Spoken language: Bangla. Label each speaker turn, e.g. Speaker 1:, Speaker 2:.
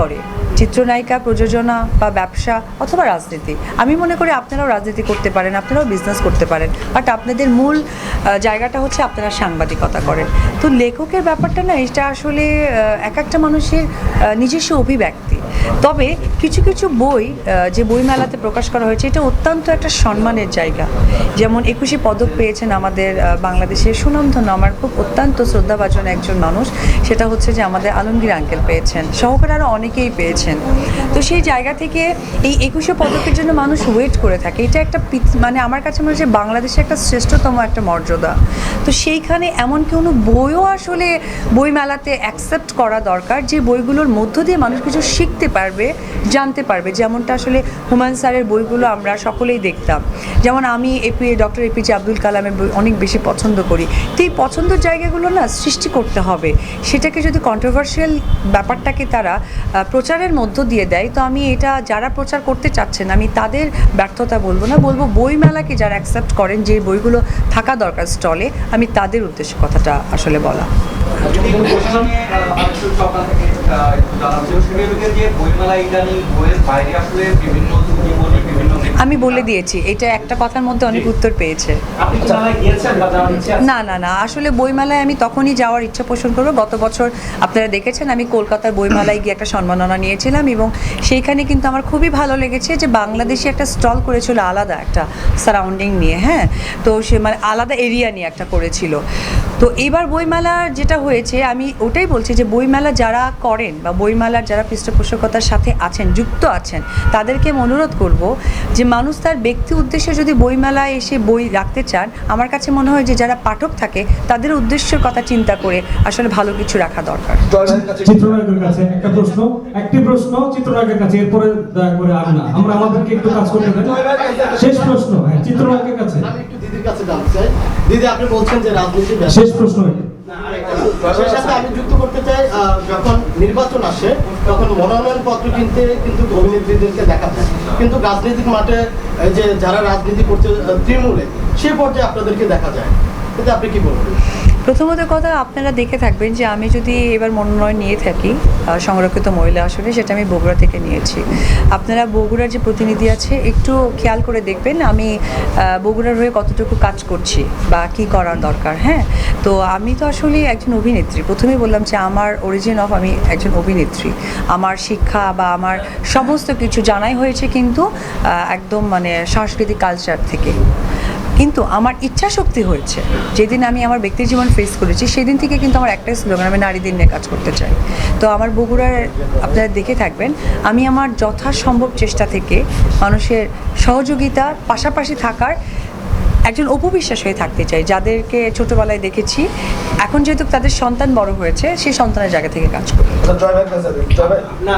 Speaker 1: করে। চিত্রনায়িকা, প্রযোজনা বা ব্যবসা অথবা রাজনীতি। আমি মনে করি আপনারাও রাজনীতি করতে পারেন, আপনারাও বিজনেস করতে পারেন। বাট আপনাদের মূল জায়গাটা হচ্ছে আপনারা সাংবাদিকতা করেন। তো লেখকের ব্যাপারটা না, এটা আসলে এক একটা মানুষের নিজস্ব অভিব্যক্তি। তবে কিছু কিছু বই যে বইমেলাতে প্রকাশ করা হয়েছে, এটা অত্যন্ত একটা সম্মানের জায়গা। যেমন একুশে পদক পেয়েছেন আমাদের বাংলাদেশের সুনামধন্য, আমার খুব অত্যন্ত শ্রদ্ধাভাজন একজন মানুষ। সেটা হচ্ছে যে আমাদের আলমগীর আঙ্কেল পেয়েছেন। সহকারে আরও অনেকেই পেয়েছেন। তো সেই জায়গা থেকে এই একুশে পদকের জন্য মানুষ ওয়েট করে থাকে। এটা একটা মানে আমার কাছে মনে হচ্ছে বাংলাদেশে একটা শ্রেষ্ঠতম একটা মর্যাদা। তো সেইখানে এমন কোনো বইও আসলে বইমেলাতে অ্যাকসেপ্ট করা দরকার যে বইগুলোর মধ্য দিয়ে মানুষ কিছু শিখতে পারবে, জানতে পারবে? যেমনটা আসলে হুমায়ুন স্যারের বইগুলো আমরা সকলেই দেখতাম। যেমন আমি এপি ডক্টর এপিজে আব্দুল কালামের বই অনেক বেশি পছন্দ করি। তো এই পছন্দের জায়গাগুলো না সৃষ্টি করতে হবে। সেটাকে যদি কন্ট্রোভার্সিয়াল ব্যাপারটাকে তারা প্রচারের মধ্য দিয়ে দেয়। তো আমি এটা যারা প্রচার করতে চাচ্ছেন, আমি তাদের ব্যর্থতা বলব না, বলব বইমেলাকে যারা অ্যাকসেপ্ট করেন যে বইগুলো থাকা দরকার স্টলে, আমি তাদের উদ্দেশ্যে কথাটা আসলে বলা
Speaker 2: বিভিন্ন
Speaker 1: আমি বলে দিয়েছি এটা একটা কথার মধ্যে অনেক উত্তর পেয়েছে? না না না আসলে বইমেলায় আমি তখনই যাওয়ার ইচ্ছা পোষণ করব। গত বছর আপনারা দেখেছেন আমি কলকাতার বইমেলায় গিয়ে একটা সম্মাননা নিয়েছিলাম এবং সেইখানে কিন্তু আমার খুবই ভালো লেগেছে যে বাংলাদেশি একটা স্টল করেছিল আলাদা একটা সারাউন্ডিং নিয়ে হ্যাঁ? তো সে মানে আলাদা এরিয়া নিয়ে একটা করেছিল। তো এইবার বইমেলার যেটা হয়েছে, আমি ওটাই বলছি যে বইমেলা যারা করেন বা বইমেলার যারা পৃষ্ঠপোষকতার সাথে আছেন, যুক্ত আছেন, তাদেরকে অনুরোধ করব যে মানুষ তার ব্যক্তি উদ্দেশ্যে যদি বইমেলায় এসে বই রাখতে চান, আমার কাছে মনে হয় যে যারা পাঠক থাকে, তাদের উদ্দেশ্যের কথা চিন্তা করে আসলে ভালো কিছু রাখা দরকার।
Speaker 3: কাছে শেষ প্রশ্ন হ্যাঁ কাছে।
Speaker 4: দিদির কাছে জানতে চাই দিদি আপনি বলছেন যে রাজনীতি
Speaker 3: শেষ প্রশ্ন এটা।
Speaker 4: সেই সাথে আমি যুক্ত করতে চাই যখন নির্বাচন আসে তখন মনোনয়ন পত্র কিনতে কিন্তু অভিনেত্রীদেরকে দেখা যায়। কিন্তু রাজনৈতিক মাঠে যে যারা রাজনীতি করছে তৃণমূলে সে পর্যায়ে আপনাদেরকে দেখা যায়। এটা আপনি কি বলবেন?
Speaker 1: প্রথমত কথা, আপনারা দেখে থাকবেন যে আমি যদি এবার মনোনয়ন নিয়ে থাকি সংরক্ষিত মহিলা আসনে, সেটা আমি বগুড়া থেকে নিয়েছি। আপনারা বগুড়ার যে প্রতিনিধি আছে, একটু খেয়াল করে দেখবেন আমি বগুড়ার হয়ে কতটুকু কাজ করছি বা কি করার দরকার হ্যাঁ? তো আমি তো আসলে একজন অভিনেত্রী। প্রথমেই বললাম যে আমার অরিজিন অফ আমি একজন অভিনেত্রী। আমার শিক্ষা বা আমার সমস্ত কিছু জানাই হয়েছে কিন্তু একদম মানে সাংস্কৃতিক কালচার থেকে। কিন্তু আমার ইচ্ছা শক্তি হয়েছে। যেদিন আমি আমার ব্যক্তি জীবন ফেস করেছি সেদিন থেকে কিন্তু আমার একটাই স্লোগান আমি নারীদের নিয়ে কাজ করতে চাই। তো আমার বগুড়ার আপনারা দেখে থাকবেন আমি আমার যথাসম্ভব চেষ্টা থেকে মানুষের সহযোগিতার পাশাপাশি থাকার একজন অপবিশ্বাস হয়ে থাকতে চাই। যাদেরকে ছোটবেলায় দেখেছি এখন যেহেতু তাদের সন্তান বড় হয়েছে সেই সন্তানের জায়গা থেকে কাজ করি।
Speaker 2: না